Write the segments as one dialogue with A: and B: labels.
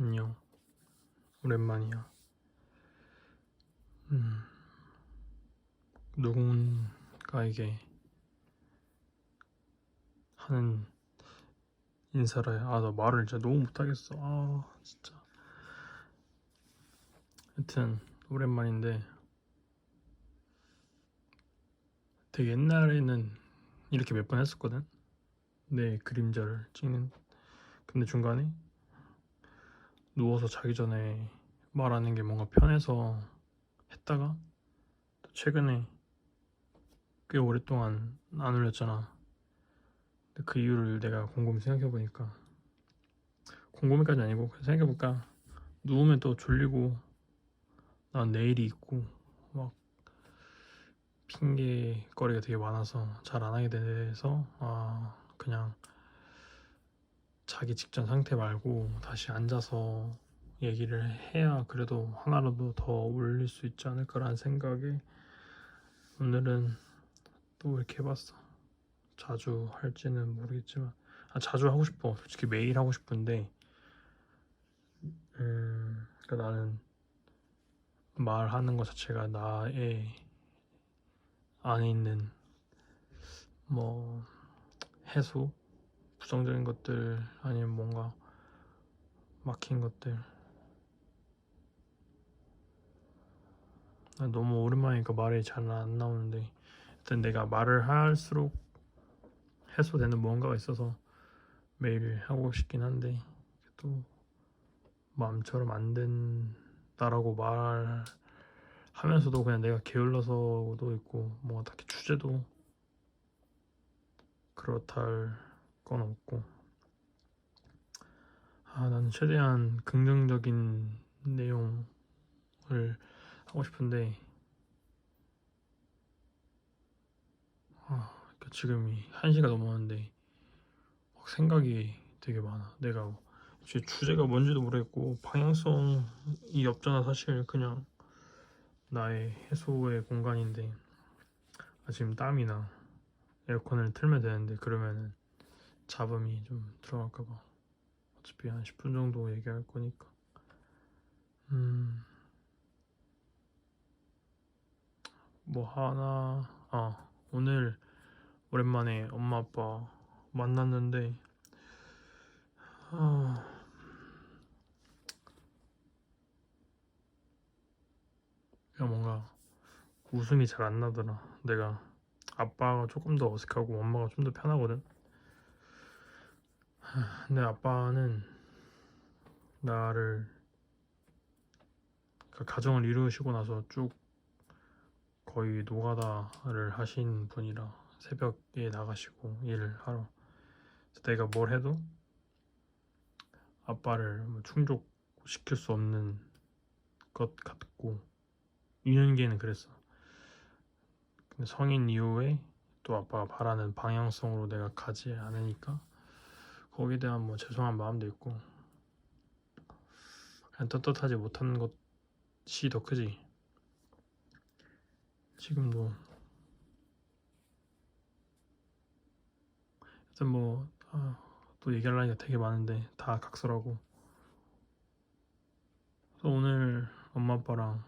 A: 안녕. 오랜만이야. 음, 누군가에게 하는 인사를, 아, 나 말을 진짜 너무 못하겠어. 아, 진짜. 하여튼, 오랜만인데, 되게 옛날에는 이렇게 몇 번 했었거든? 내 그림자를 찍는. 근데 중간에 누워서 자기 전에 말하는 게 뭔가 편해서 했다가 또 최근에 꽤 오랫동안 안 올렸잖아. 근데 그 이유를 내가 곰곰이 생각해 보니까 곰곰이까지 아니고 그냥 생각해 볼까 누우면 또 졸리고 난 내일이 있고 막 핑계거리가 되게 많아서 잘 안 하게 돼서 아 그냥 자기 직전 상태 말고 다시 앉아서 얘기를 해야 그래도 하나라도 더 올릴 수 있지 않을까라는 생각에 오늘은 또 이렇게 해봤어. 자주 할지는 모르겠지만 아, 자주 하고 싶어. 솔직히 매일 하고 싶은데 음, 그러니까 나는 말하는 것 자체가 나의 안에 있는 뭐 해소 부정적인 것들 아니면 뭔가 막힌 것들. 나 너무 오랜만이니까 말이 잘 안 나오는데. 일단 내가 말을 할수록 해소되는 무언가가 있어서 매일 하고 싶긴 한데 또 마음처럼 안 된다라고 말하면서도 그냥 내가 게을러서도 있고 뭐 딱히 주제도 그렇다 할 건 없고. 아 나는 최대한 긍정적인 내용을 하고 싶은데 아 그러니까 지금이 1시가 넘었는데 막 생각이 되게 많아. 내가 제 주제가 뭔지도 모르겠고 방향성이 없잖아 사실. 그냥 나의 해소의 공간인데 아, 지금 땀이 나 에어컨을 틀면 되는데 그러면은 잡음이 좀 들어갈까봐 어차피 한 10분 정도 얘기할 거니까. 음, 뭐 하나? 아 오늘 오랜만에 엄마 아빠 만났는데 아, 그냥 뭔가 웃음이 잘 안 나더라. 내가 아빠가 조금 더 어색하고 엄마가 좀 더 편하거든 내 아빠는 나를 그 가정을 이루시고 나서 쭉 거의 노가다를 하신 분이라 새벽에 나가시고 일을 하러. 내가 뭘 해도 아빠를 뭐 충족시킬 수 없는 것 같고 유년기에는 그랬어. 근데 성인 이후에 또 아빠가 바라는 방향성으로 내가 가지 않으니까 거기에 대한 뭐 죄송한 마음도 있고. 그냥 떳떳하지 못한 것이 더 크지. 지금도. 일단 뭐또 얘기하려니까 되게 많은데 다 각설하고. 그래서 오늘 엄마 아빠랑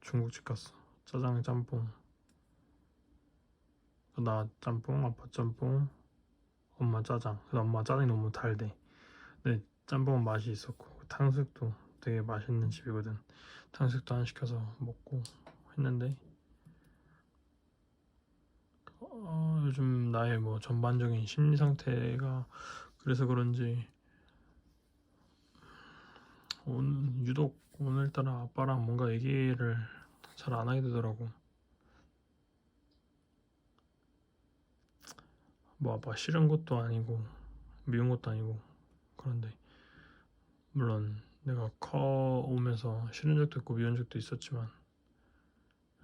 A: 중국집 갔어. 짜장 짬뽕. 나 짬뽕 아빠 짬뽕 엄마 짜장. 그래서 엄마 짜장이 너무 달대. 근데 짬뽕은 맛이 있었고 탕수육도 되게 맛있는 집이거든. 탕수육도 한 시켜서 먹고 했는데 어, 요즘 나의 뭐 전반적인 심리 상태가 그래서 그런지 오늘 유독 오늘따라 아빠랑 뭔가 얘기를 잘 안 하게 되더라고 뭐 아빠 싫은 것도 아니고 미운 것도 아니고 그런데 물론 내가 커 오면서 싫은 적도 있고 미운 적도 있었지만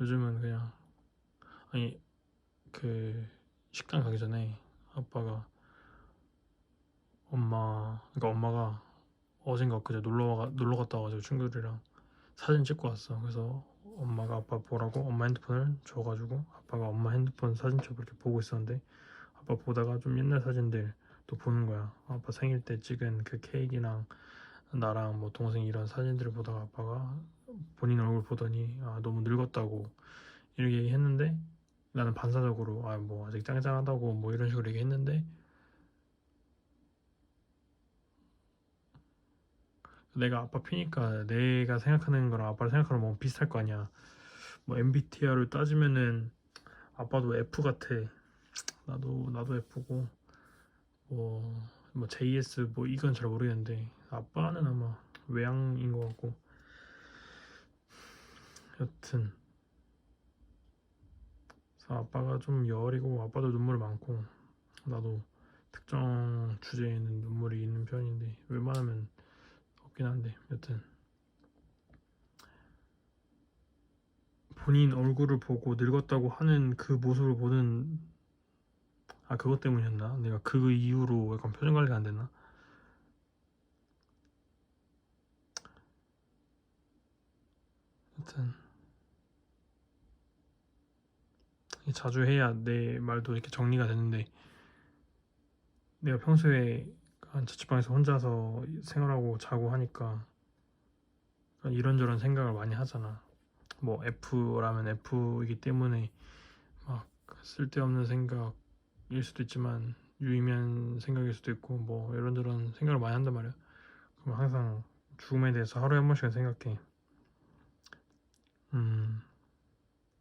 A: 요즘은 그냥 아니 그 식당 가기 전에 아빠가 엄마 그러니까 엄마가 어젠가 그제 놀러 와 놀러 갔다 와가지고 친구들이랑 사진 찍고 왔어. 그래서 엄마가 아빠 보라고 엄마 핸드폰을 줘가지고 아빠가 엄마 핸드폰 사진첩을 이렇게 보고 있었는데 아빠 보다가 좀 옛날 사진들 또 보는 거야. 아빠 생일 때 찍은 그 케이크랑 나랑 뭐 동생 이런 사진들을 보다가 아빠가 본인 얼굴 보더니 아 너무 늙었다고 이렇게 얘기했는데 나는 반사적으로 아 뭐 아직 짱짱하다고 뭐 이런 식으로 얘기했는데 내가 아빠 피니까 내가 생각하는 거랑 아빠를 생각하는 건 비슷할 거 아니야. 뭐 MBTI를 따지면은 아빠도 F 같아. 나도 나도 F고 뭐, 뭐 JS 뭐 이건 잘 모르겠는데 아빠는 아마 외향인 것 같고. 여튼. 아빠가 좀 여리고 아빠도 눈물 많고 나도 특정 주제에는 눈물이 있는 편인데 웬만하면 없긴 한데 여튼. 본인 얼굴을 보고 늙었다고 하는 그 모습을 보는 아 그것 때문이었나? 내가 그 이후로 약간 표정 관리가 안 됐나? 여튼 이게 자주 해야 내 말도 이렇게 정리가 되는데 내가 평소에 한 자취방에서 혼자서 생활하고 자고 하니까 이런저런 생각을 많이 하잖아. 뭐 F라면 F이기 때문에 막 쓸데없는 생각 일 수도 있지만 유의미한 생각일 수도 있고 뭐 이런저런 생각을 많이 한단 말이야. 그럼 항상 죽음에 대해서 하루에 한 번씩은 생각해. 음,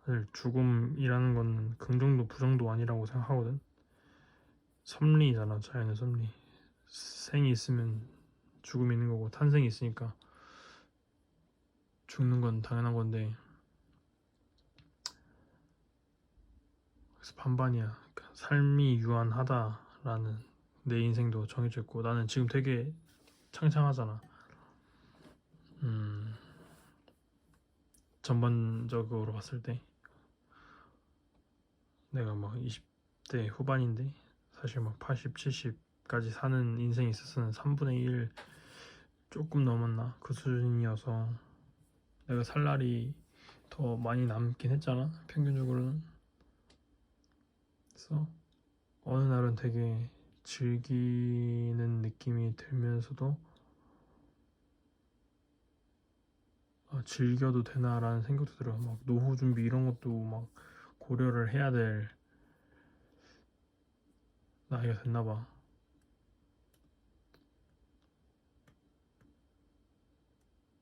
A: 사실 죽음이라는 건 긍정도 부정도 아니라고 생각하거든. 섭리잖아, 자연의 섭리. 생이 있으면 죽음이 있는 거고 탄생이 있으니까 죽는 건 당연한 건데 그래서 반반이야. 그러니까 삶이 유한하다라는 내 인생도 정해져 있고 나는 지금 되게 창창하잖아. 음, 전반적으로 봤을 때 내가 막 20대 후반인데 사실 막 80, 70까지 사는 인생이 있었으면 3분의 1 조금 넘었나 그 수준이어서 내가 살 날이 더 많이 남긴 했잖아 평균적으로는 그래서 어느 날은 되게 즐기는 느낌이 들면서도 아, 즐겨도 되나라는 생각도 들어. 막 노후 준비 이런 것도 막 고려를 해야 될 나이가 됐나 봐.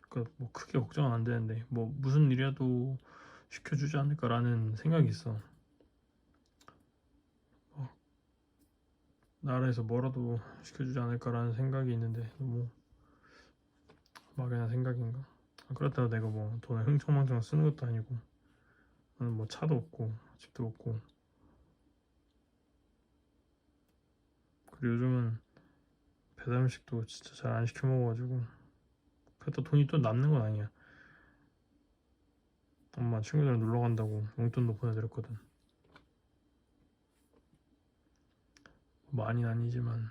A: 그러니까 뭐 크게 걱정은 안 되는데 뭐 무슨 일이라도 시켜주지 않을까라는 생각이 있어. 어, 나라에서 뭐라도 시켜주지 않을까라는 생각이 있는데 너무 막연한 생각인가? 아, 그렇다고 내가 뭐 돈을 흥청망청 쓰는 것도 아니고 나는 뭐 차도 없고 집도 없고. 그리고 요즘은 배달 음식도 진짜 잘 안 시켜 먹어가지고 그래도 돈이 또 남는 건 아니야. 엄마 친구들이랑 놀러 간다고 용돈도 보내드렸거든 많이는 아니지만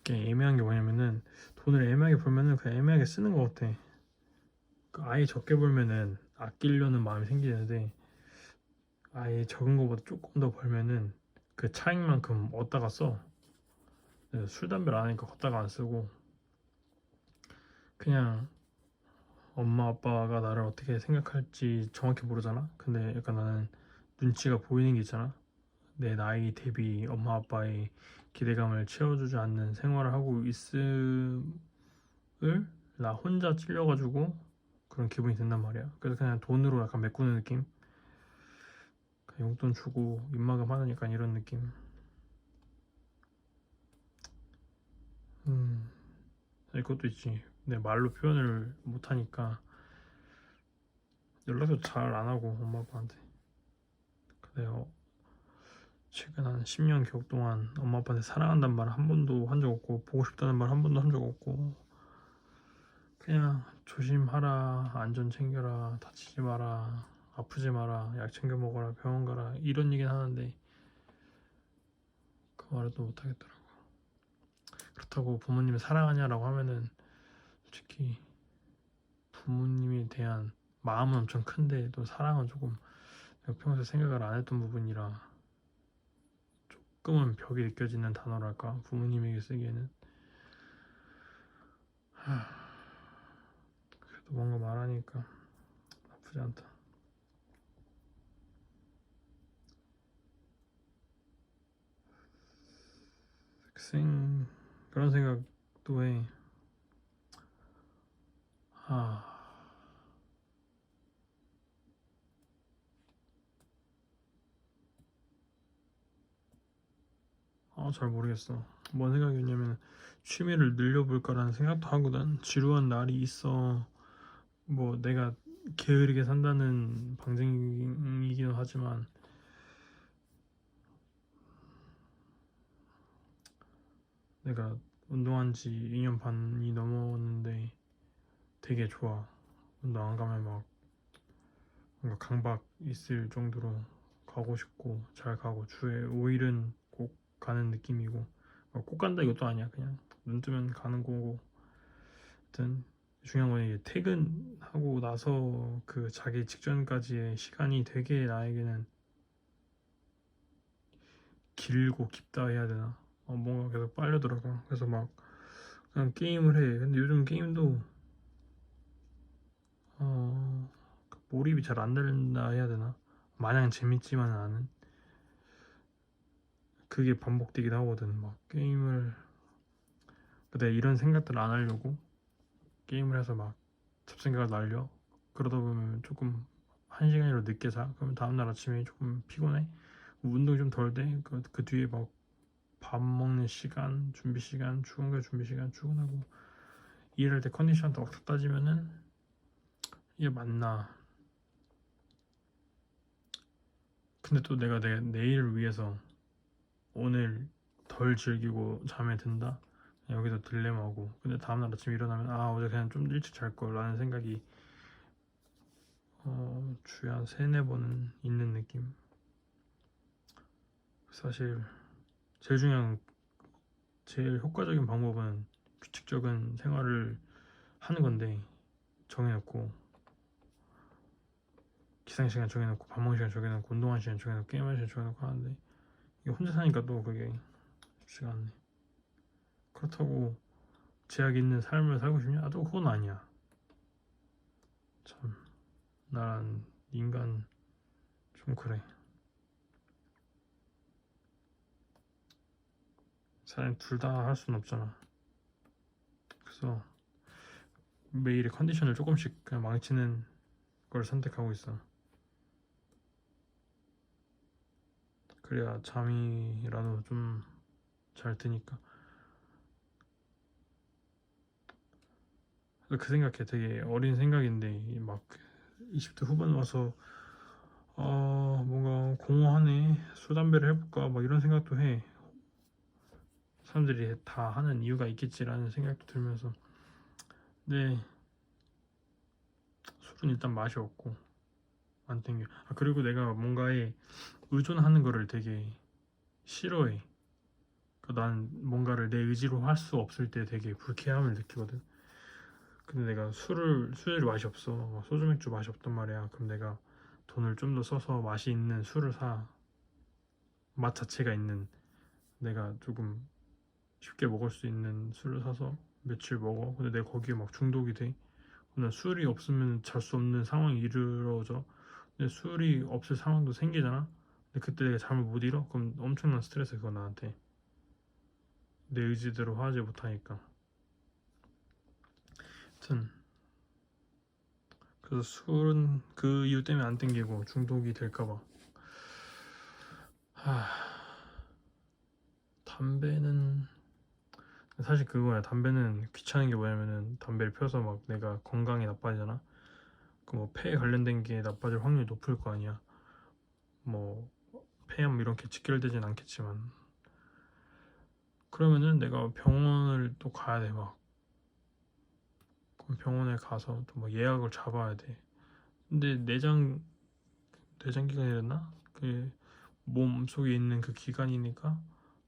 A: 이게 애매한 게 뭐냐면은 돈을 애매하게 벌면은 그냥 애매하게 쓰는 것 같아. 그 아예 적게 벌면은 아끼려는 마음이 생기는데 아예 적은 것보다 조금 더 벌면은 그 차익만큼 얻다가 써. 술 담배를 안 하니까 걷다가 안 쓰고 그냥 엄마 아빠가 나를 어떻게 생각할지 정확히 모르잖아. 근데 약간 나는 눈치가 보이는 게 있잖아. 내 나이 대비 엄마 아빠의 기대감을 채워주지 않는 생활을 하고 있음을 나 혼자 찔려가지고 그런 기분이 든단 말이야. 그래서 그냥 돈으로 약간 메꾸는 느낌. 용돈 주고 하는 약간 이런 느낌. 음, 이것도 있지. 내 말로 표현을 못하니까 연락도 잘 안 하고 엄마 아빠한테. 어, 최근 한 10년 교육 동안 엄마 아빠한테 사랑한다는 말 한 번도 한 적 없고 보고 싶다는 말 한 번도 한 적 없고 그냥 조심하라 안전 챙겨라 다치지 마라 아프지 마라 약 챙겨 먹어라 병원 가라 이런 얘기는 하는데 그 말을 또 못하겠더라고. 그렇다고 부모님을 사랑하냐라고 하면은 솔직히 부모님에 대한 마음은 엄청 큰데 또 사랑은 조금 평소에 생각을 안 했던 부분이라 조금은 벽이 느껴지는 단어랄까 부모님에게 쓰기에는 하, 그래도 뭔가 말하니까 나쁘지 않다. 생 그런 생각도 해. 아. 아, 잘 모르겠어. 뭔 생각이었냐면 취미를 늘려볼까라는 생각도 하거든. 지루한 날이 있어. 뭐 내가 게으르게 산다는 방증이기도 하지만 내가 운동한 지 2년 반이 넘었는데 되게 좋아. 운동 안 가면 막 뭔가 강박 있을 정도로 가고 싶고 잘 가고 주에 5일은 꼭 가는 느낌이고 어, 꼭 간다 이것도 아니야. 그냥 눈 뜨면 가는 거고. 하여튼 중요한 건 퇴근하고 나서 그 자기 직전까지의 시간이 되게 나에게는 길고 깊다 해야 되나? 어, 뭔가 계속 빨려 들어가 그래서 막 그냥 게임을 해. 근데 요즘 게임도 어 몰입이 잘 안 된다 해야 되나? 마냥 재밌지만은 않은 그게 반복되긴 하거든. 막 게임을 근데 이런 생각들 안 하려고 게임을 해서 막 잡생각을 날려? 그러다 보면 조금 한 시간이라도 늦게 자. 그러면 다음날 아침에 조금 피곤해? 운동이 좀 덜돼 그 그 뒤에 막 밥 먹는 시간 준비 시간 출근갈 준비 시간 출근하고 일할 때 컨디션 더 따지면은 이게 맞나? 근데 또 내가 내 내일을 위해서 오늘 덜 즐기고 잠에 든다? 여기서 딜레마고. 근데 다음날 아침 일어나면 아 어제 그냥 좀 일찍 잘걸 라는 생각이 어 주에 한 세네 번은 있는 느낌. 사실 제일 중요한 제일 효과적인 방법은 규칙적인 생활을 하는 건데 정해놓고. 기상 시간 정해놓고 밥 먹는 시간 정해놓고 운동하는 시간 정해놓고 게임하는 시간 정해놓고 하는데 혼자 사니까 또 그게 쉽지가 않네 그렇다고 제약 있는 삶을 살고 싶냐? 아, 또 그건 아니야. 참난 인간 좀 그래. 사람 둘 다 할 수는 없잖아. 그래서 매일의 컨디션을 조금씩 그냥 망치는 걸 선택하고 있어 그래야 잠이라도 좀 잘 드니까. 그 생각해. 되게 어린 생각인데 막 20대 후반 와서 아 뭔가 공허하네 술 담배를 해볼까 막 이런 생각도 해. 사람들이 다 하는 이유가 있겠지라는 생각도 들면서. 근데 술은 일단 맛이 없고 안 땡겨. 아 그리고 내가 뭔가에 의존하는 거를 되게 싫어해. 그러니까 난 뭔가를 내 의지로 할 수 없을 때 되게 불쾌함을 느끼거든. 근데 내가 술을 술이 맛이 없어. 막 소주 맥주 맛이 없단 말이야. 그럼 내가 돈을 좀 더 써서 맛이 있는 술을 사. 맛 자체가 있는 내가 조금 쉽게 먹을 수 있는 술을 사서 며칠 먹어. 근데 내가 거기에 막 중독이 돼. 난 술이 없으면 잘 수 없는 상황이 이르러져. 근데 술이 없을 상황도 생기잖아 그때 내가 잠을 못 이뤄? 그럼 엄청난 스트레스 그거 나한테. 내 의지대로 하지 못하니까. 하여튼 그래서 술은 그 이유 때문에 안 땡기고 중독이 될까봐. 하... 담배는 사실 그거야. 담배는 귀찮은 게 뭐냐면은 담배를 펴서 막 내가 건강이 나빠지잖아. 그 뭐 폐에 관련된 게 나빠질 확률이 높을 거 아니야. 뭐 폐암 이런 게 직결되진 않겠지만 그러면은 내가 병원을 또 가야 돼 막 그럼 병원에 가서 또 뭐 예약을 잡아야 돼. 근데 내장 내장 기관이랬나? 그 몸 속에 있는 그 기관이니까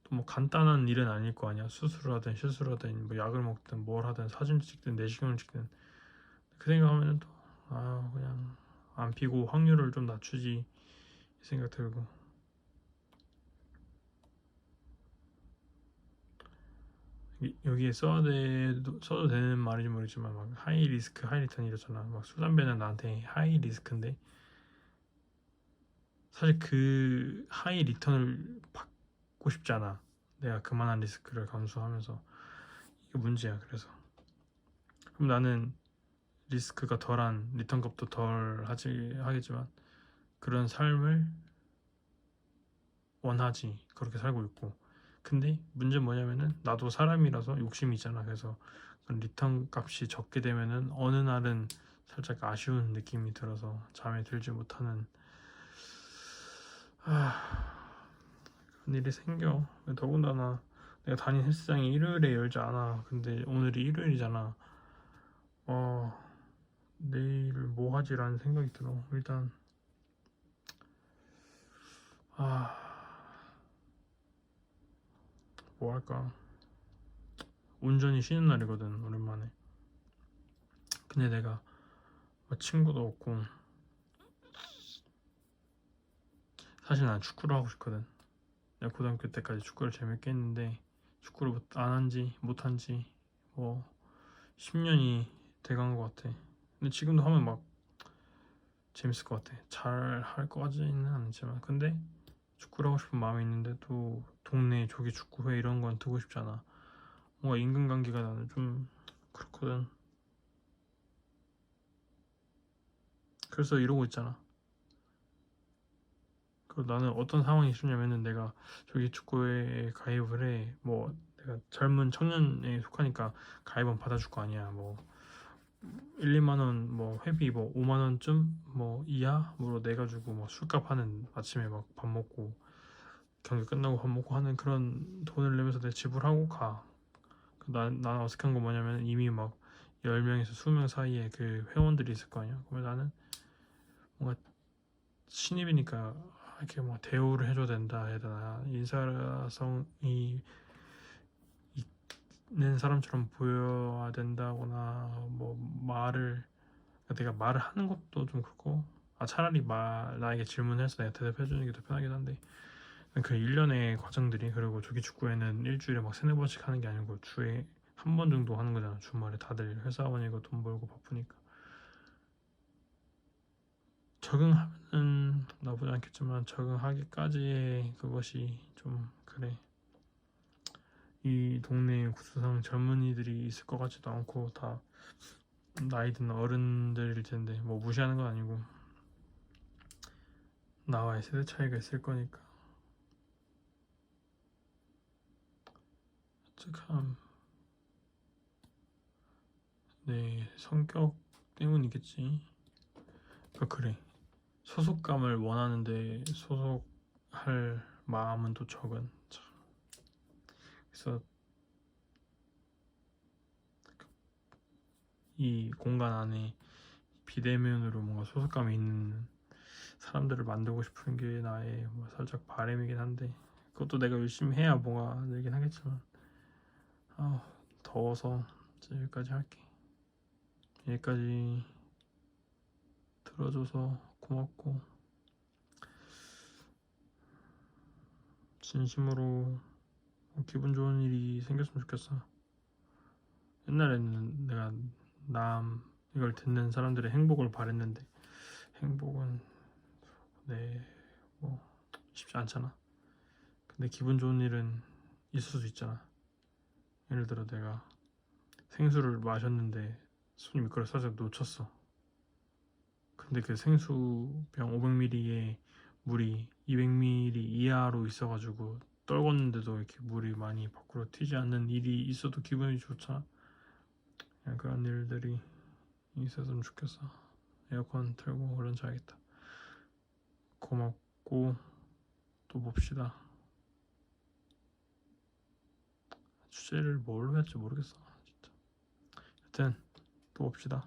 A: 또 뭐 간단한 일은 아닐 거 아니야. 수술을 하든 시술을 하든 뭐 약을 먹든 뭘 하든 사진 찍든 내시경을 찍든 그 생각하면은 또 아 그냥 안 피고 확률을 좀 낮추지 이 생각 들고 여기에 써야 돼도 써도 되는 말인지 모르지만 막 하이 리스크 하이 리턴 이러잖아. 막 술 담배는 나한테 하이 리스크인데 사실 그 하이 리턴을 받고 싶지 않아. 내가 그만한 리스크를 감수하면서 이게 문제야. 그래서 그럼 나는 리스크가 덜한 리턴 값도 덜 하지 하겠지만 그런 삶을 원하지 그렇게 살고 있고 근데 문제는 뭐냐면은 나도 사람이라서 욕심이 있잖아. 그래서 리턴 값이 적게 되면은 어느 날은 살짝 아쉬운 느낌이 들어서 잠에 들지 못하는 아 그런 일이 생겨. 더군다나 내가 다닌 헬스장이 일요일에 열지 않아. 근데 오늘이 일요일이잖아. 어 내일 뭐 하지라는 생각이 들어. 일단 아 뭐 할까? 온전히 쉬는 날이거든 오랜만에. 근데 내가 뭐 친구도 없고 사실 난 축구를 하고 싶거든. 내가 고등학교 때까지 축구를 재밌게 했는데 축구를 안 한지 못 한지 뭐 10년이 돼간 것 같아. 근데 지금도 하면 막 재밌을 것 같아. 잘할것 같지는 않지만 근데 축구를 하고 싶은 마음이 있는데 또 동네 조기 축구회 이런 건 두고 싶지 않아. 뭔가 인간관계가 나는 좀 그렇거든. 그래서 이러고 있잖아. 그리고 나는 어떤 상황이 있었냐면은 내가 조기 축구회에 가입을 해. 뭐 내가 젊은 청년에 속하니까 가입은 받아줄 거 아니야. 뭐 1, 2만 원, 뭐 회비 뭐 5만 원쯤 뭐 이하로 내가지고 뭐 술값 하는 아침에 막 밥 먹고 경기 끝나고 밥 먹고 하는 그런 돈을 내면서 내 지불하고 가. 그 난, 난 어색한 건 뭐냐면 이미 막 10명에서 20명 사이에 그 회원들이 있을 거 아니야. 그러면 나는 뭔가 신입이니까 이렇게 뭐 대우를 해줘야 된다 해야 되나. 인사성이 있 는 사람처럼 보여야 된다거나 뭐 말을 내가 말을 하는 것도 좀 그렇고 아 차라리 말 나에게 질문해서 내가 대답해 주는 게 더 편하긴 한데 그 일련의 과정들이 그리고 조기 축구에는 일주일에 막 세네 번씩 하는 게 아니고 주에 한 번 정도 하는 거잖아. 주말에 다들 회사원이고 돈 벌고 바쁘니까. 적응하면 나쁘지 않겠지만 적응하기까지의 그것이 좀 그래 이 동네에 구수상 젊은이들이 있을 것 같지도 않고 다 나이 든 어른들일 텐데 뭐 무시하는 건 아니고 나와의 세대 차이가 있을 거니까 참, 내 성격 때문이겠지. 그 그래. 소속감을 원하는데 소속할 마음은 또 적은. 참. 그래서 이 공간 안에 비대면으로 뭔가 소속감이 있는 사람들을 만들고 싶은 게 나의 뭐 살짝 바람이긴 한데 그것도 내가 열심히 해야 뭐가 늘긴 하겠지만 아 더워서 여기까지 할게 여기까지 들어줘서 고맙고 진심으로 기분 좋은 일이 생겼으면 좋겠어. 옛날에는 내가 남 이걸 듣는 사람들의 행복을 바랬는데 행복은 네뭐 쉽지 않잖아. 근데 기분 좋은 일은 있을 수도 있잖아. 예를 들어 내가 생수를 마셨는데 손이 미끄러 살짝 놓쳤어. 근데 그 생수병 500ml에 물이 200ml 이하로 있어가지고 떨궜는데도 이렇게 물이 많이 밖으로 튀지 않는 일이 있어도 기분이 좋잖아. 그냥 그런 일들이 있었으면 좋겠어. 에어컨 틀고 얼른 자야겠다. 고맙고 또 봅시다. 주제를 뭘로 할지 모르겠어 진짜 여튼 또 봅시다